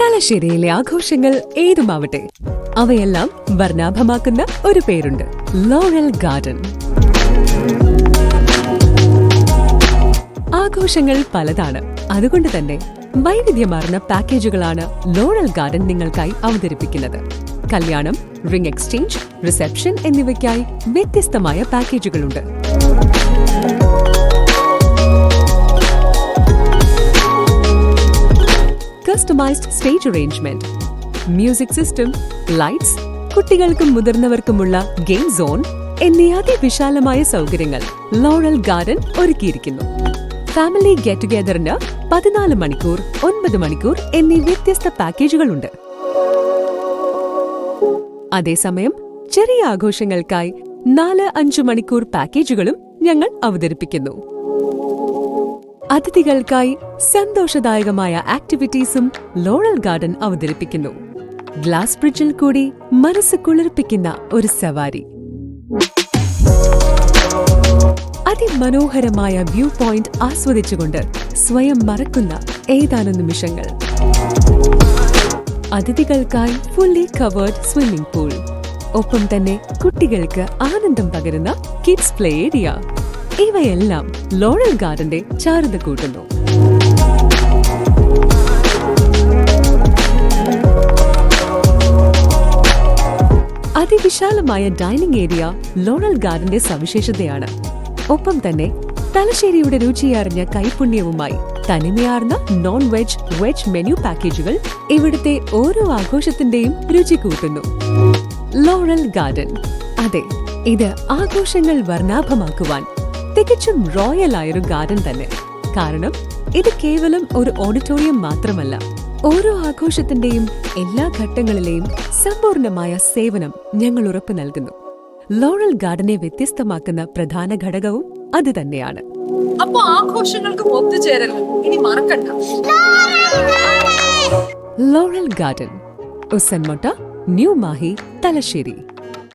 തലശ്ശേരിയിലെ ആഘോഷങ്ങൾ ഏതുമാവട്ടെ? അവയെല്ലാം വർണാഭമാക്കുന്ന ഒരു പേരുണ്ട്. Laurel Garden. ആഘോഷങ്ങൾ പലതാണ്. അതുകൊണ്ട് തന്നെ വൈവിധ്യമാർന്ന പാക്കേജുകളാണ് ലോറൽ ഗാർഡൻ നിങ്ങൾക്കായി അവതരിപ്പിക്കുന്നത്. കല്യാണം റിംഗ് എക്സ്ചേഞ്ച് റിസപ്ഷൻ എന്നിവയ്ക്കായി വ്യത്യസ്തമായ പാക്കേജുകളുണ്ട്. Customised stage arrangement music system lights കുട്ടികൾക്കും മുതിർന്നവർക്കുമുള്ള ഗെയിം സോൺ എന്നീ അതിവിശാലമായ സൗകര്യങ്ങൾ ലോറൽ ഗാർഡൻ ഒരുക്കിയിരിക്കുന്നു. ഫാമിലി ഗെറ്റ് ടുഗെദറിന് പതിനാല് മണിക്കൂർ ഒൻപത് മണിക്കൂർ എന്നീ വ്യത്യസ്ത പാക്കേജുകളുണ്ട്. അതേസമയം ചെറിയ ആഘോഷങ്ങൾക്കായി നാല് അഞ്ചു മണിക്കൂർ പാക്കേജുകളും ഞങ്ങൾ അവതരിപ്പിക്കുന്നു. അതിഥികൾക്കായി സന്തോഷദായകമായ ആക്ടിവിറ്റീസും ലോറൽ ഗാർഡൻ അവതരിപ്പിക്കുന്നു. ഗ്ലാസ് ബ്രിഡ്ജിൽ കൂടി മനസ്സ് കുളിർപ്പിക്കുന്ന ഒരു സവാരി. അതിമനോഹരമായ വ്യൂ പോയിന്റ് ആസ്വദിച്ചുകൊണ്ട് സ്വയം മറക്കുന്ന ഏതാനും നിമിഷങ്ങൾ. അതിഥികൾക്കായി ഫുള്ളി കവേർഡ് സ്വിമ്മിംഗ് പൂൾ ഒപ്പം തന്നെ കുട്ടികൾക്ക് ആനന്ദം പകരുന്ന കിഡ്സ് പ്ലേ ഏരിയ ഇവയെല്ലാം ലോറൽ ഗാർഡന്റെ ചാരുത കൂട്ടുന്നു. അതിവിശാലമായ ഡൈനിങ് ഏരിയ ലോറൽ ഗാർഡന്റെ സവിശേഷതയാണ്. ഒപ്പം തന്നെ തലശ്ശേരിയുടെ രുചിയറിഞ്ഞ കൈപുണ്യവുമായി തനിമയാർന്ന നോൺ വെജ് വെജ് മെനു പാക്കേജുകൾ ഇവിടുത്തെ ഓരോ ആഘോഷത്തിന്റെയും രുചി കൂട്ടുന്നു. ലോറൽ ഗാർഡൻ അതെ ഇത് ആഘോഷങ്ങൾ വർണാഭമാക്കുവാൻ തികച്ചും റോയൽ ആയൊരു ഗാർഡൻ തന്നെ. കാരണം ഇത് കേവലം ഒരു ഓഡിറ്റോറിയം മാത്രമല്ല. ഓരോ ആഘോഷത്തിന്റെയും എല്ലാ ഘട്ടങ്ങളിലെയും സമ്പൂർണമായ സേവനം ഞങ്ങൾ ഉറപ്പു നൽകുന്നു. ലോറൽ ഗാർഡനെ വ്യത്യസ്തമാക്കുന്ന പ്രധാന ഘടകവും അത് തന്നെയാണ്. അപ്പൊ ആഘോഷങ്ങൾക്കും ഒത്തുചേരൽ ഇനി മറക്കണ്ട. Laurel Garden Usanmotta new Mahe Thalassery.